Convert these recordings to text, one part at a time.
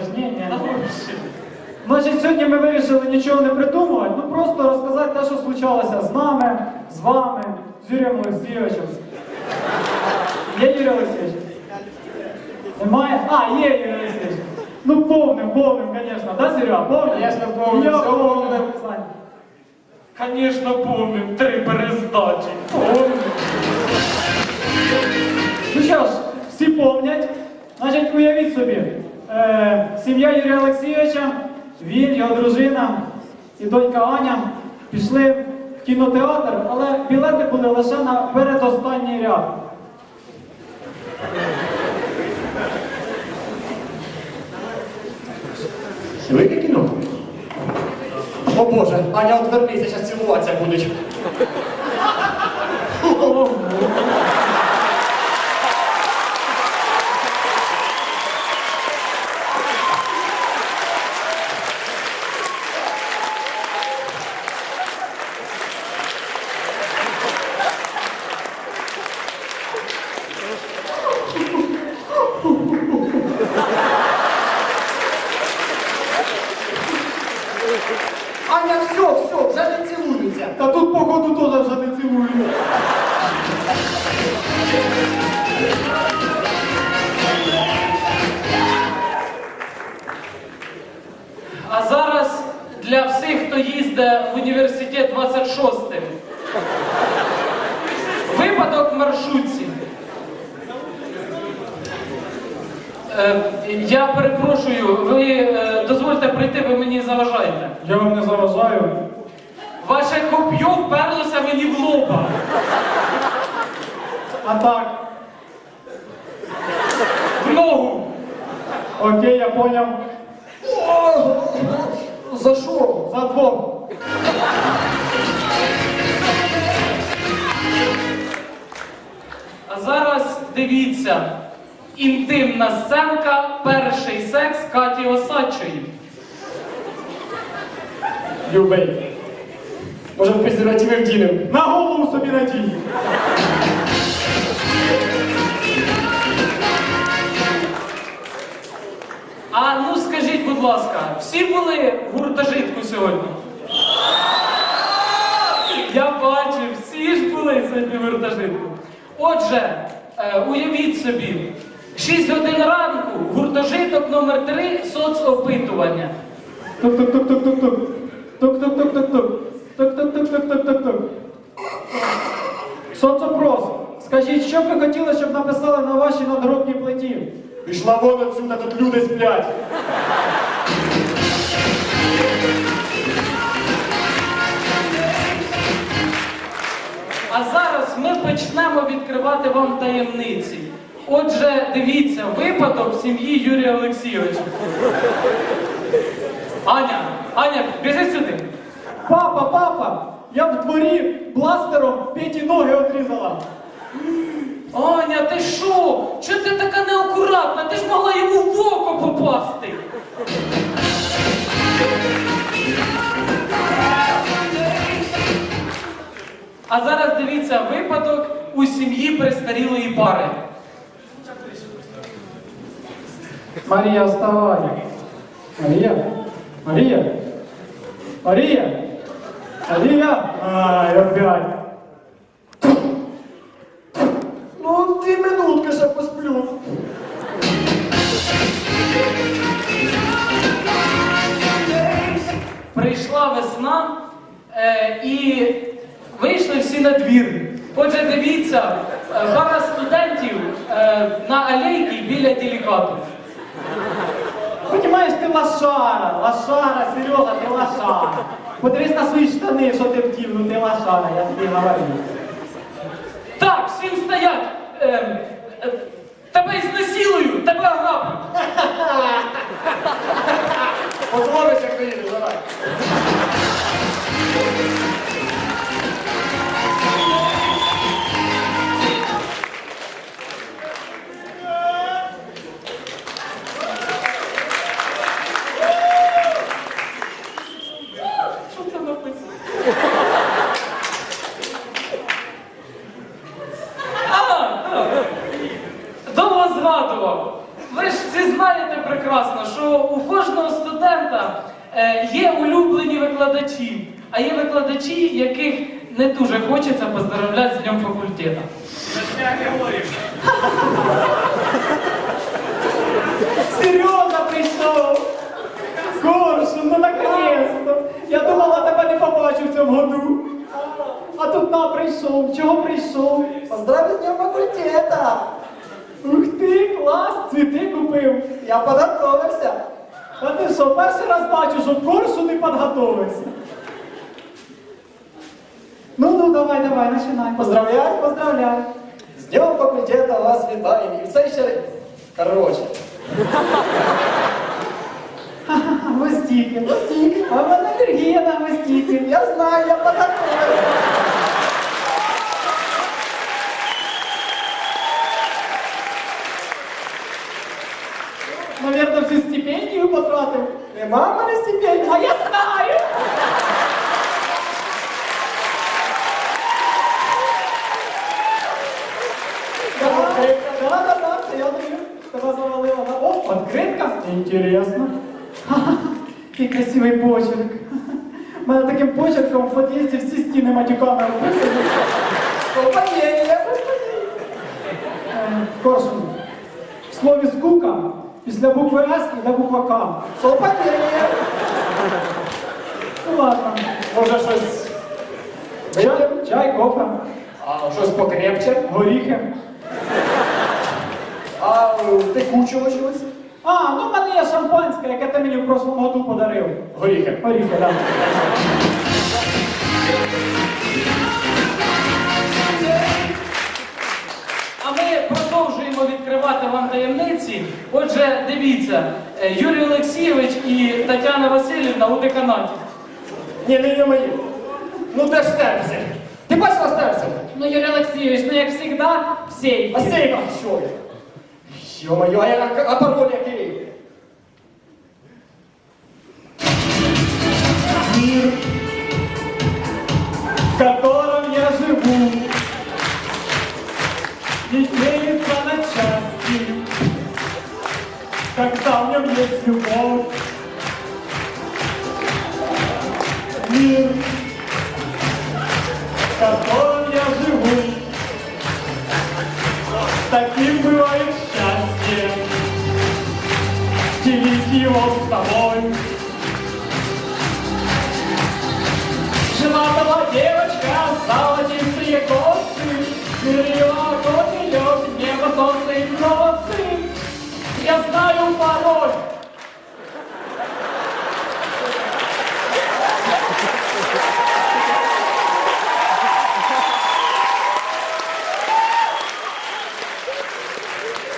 Та вообще. Значить, сьогодні ми вирішили нічого не придумувати, ну просто розказати те, що случалося з нами, з вами, з Юрієм Олексійовичем. Є Юрій Олексійович? Немає? А, є Юрій Олексійович. Ну повним, повним, звісно. Да, Серега? Повним? Конечно, повним, Я все повним. повним. Сань. Конечно, помним, три перездачі. Помним. Ну що ж, всі помнять. Значить, уявіть собі, е, сім'я Юрія Олексійовича, він, його дружина і донька Аня пішли в кінотеатр, але білети були лише на передостанній ряд. Велике кіно? О Боже, Аня, отвернися, зараз цілуватися будуть. Університет 26-м. Випадок в маршрутці. Е, я перепрошую, ви е, дозвольте прийти, ви мені заважаєте. Я вам не заважаю. Ваше коп'ю вперлося мені в лоба. А так, В ногу. окей, я поняв. За що? За двох. А зараз дивіться. Інтимна сценка, перший секс Каті Осадчої. Любий. Може, в презервативи вдінем? На голову собі надій. А ну скажіть, будь ласка, всі були в гуртожитку сьогодні? Я бачу, всі ж були сьогодні гуртожитку. Отже, е, уявіть собі, 6 годин ранку, гуртожиток номер 3 соцопитування. Тук-тук-тук-тук-тук-тук. Тук-тук-тук-тук-тук. Тук-тук-тук-тук-тук-тук. Соцопрос. Скажіть, що б ви хотіли, щоб написали на вашій надгробній плиті? Пішла вон отсюда, тут люди сплять. А зараз ми почнемо відкривати вам таємниці. Отже, дивіться, випадок в сім'ї Юрія Олексійовича. Аня, Аня, біжи сюди. Папа, папа, я в дворі бластером Петі ноги одрізала. Аня, ти що? Чого ти така неакуратна? Ти ж могла йому в око попасти. А зараз дивіться випадок у сім'ї престарілої пари. Марія, вставай. Марія? Марія? Марія? Марія? Ай, опять. Ну, дві минутки ще посплю. Прийшла весна е, і вийшли всі на двір. Отже, дивіться, е, пара студентів е, на алейці біля делікату. Понимаєш, ти лошара, лошара, Сережа, ти лошара. Подивись на свої штани, що ти втів, ну ти лошара, я тобі говорю. Так, всім стоять! Е, е, тебе ізнасилую, тебе ограблю. Позволиш, як приїдеш, давай. Що у кожного студента е, є улюблені викладачі, а є викладачі, яких не дуже хочеться поздравляти з Днем факультету. Сережа прийшов! Коршун, ну наконец-то! Я думала, тебе не побачу в цьому году. А тут на прийшов. Чого прийшов? Поздравить з Днем факультета! Ух ти, клас! Цвіти купив. Я подготовився. А ти що, перший раз бачу, що коршун не підготовився. Ну, ну, давай, давай, починай. Поздравляю. Поздравляю. З Днем факультета вас вітаємо. І це ще... Короче. Ха-ха, Гвоздіки. Гвоздіки. А в мене алергія на гвоздіки. Я знаю, я подготовився. Наверно, всю стипендію потратив. Нема в мене стипендії. А я знаю! Да, да, да, да, це я. О, открытка. Интересно. Ха-ха, Який красивий почерк. У мене таким почерком в під'їзді всі стіни матюками описані. Компанія. Е, Коршун. В слові скука після букви С йде буква К. Компанія. Ну ладно. Може щось... Чай, чай, кофе, А щось покрепче? горіхи. А текучого щось? А, ну в мене є шампанське, яке ти мені в прошлому году подарив. Горіхи. Горіхи, так. А відкривати вам таємниці. Отже, дивіться, е, Юрій Олексійович і Тетяна Васильівна у деканаті. Ні, не є мої. Ну де ж Степсі? Ти бачила Степсі? Ну, Юрій Олексійович, ну як завжди, в сейфі. А сейфа що? Ё-моё, а, я, а пароль який? Мир, в когда в нем есть любовь. Мир, в котором я живу, таким бывает счастье, делить его с тобой. Жена была девочка, золотистые косы, Мирила пароль.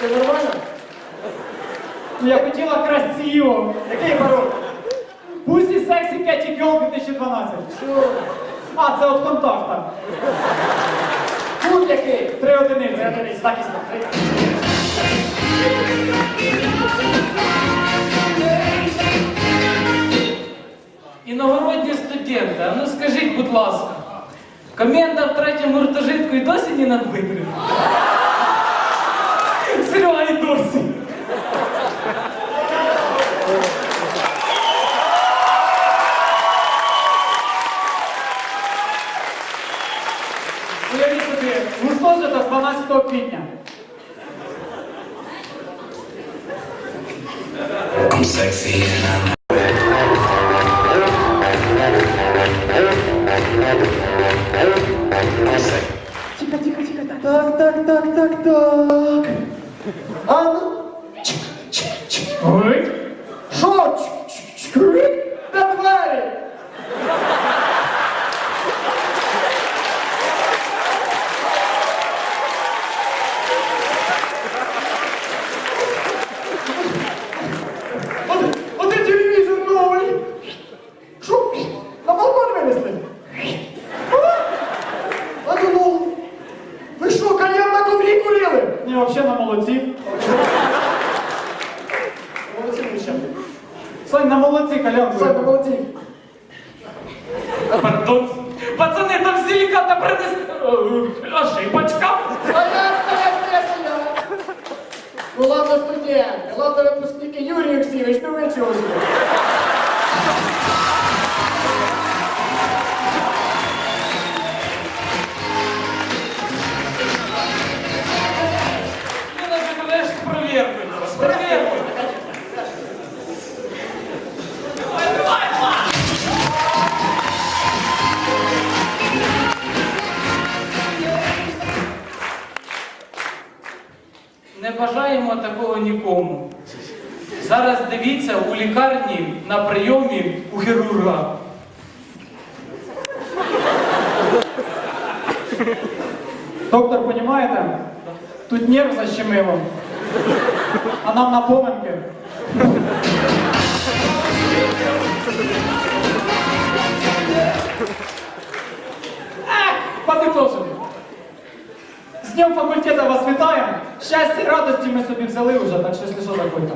Це нормально? Ну, Я хотіла красиво. Який пароль? Пусі сексі Кеті Гьол 2012. А, це от контакта. Тут який? Три одиниці. Це дивись, так і смотри. Іногородні студенти, а ну скажіть, будь ласка, коменда в третьому гуртожитку і досі не надвитрив? Серега і досі. Уявіть собі, гуртожиток 12 квітня. I'm sexy and I'm. Тихо, тихо, тихо. Так, так, так, так, так. А ну? Ой. Що? Де двері? А де- а де телевізор новий? Що? На балкон винесли? А? А ну, ну. Ви що, кальян на коврі курили? Ні, взагалі на молодці. Молодці, Міша. Сань, на молодці, Колян. Все, молодці. Пардон. Пацани, там силіката принесли. Ошибочка. Стоять, стоять, стоять, стоять. Ну ладно, студенти, ладно, випускники. Юрій Олексійович, ну ви чого? Бажаємо такого нікому. Зараз дивіться у лікарні на прийомі у хірурга. Доктор, понімаєте? Тут нерв защемило. А нам на поминки. Подытожим. З Днем факультета вас вітаємо. Щастя і радості ми собі взяли вже, так що, якщо що, заходьте.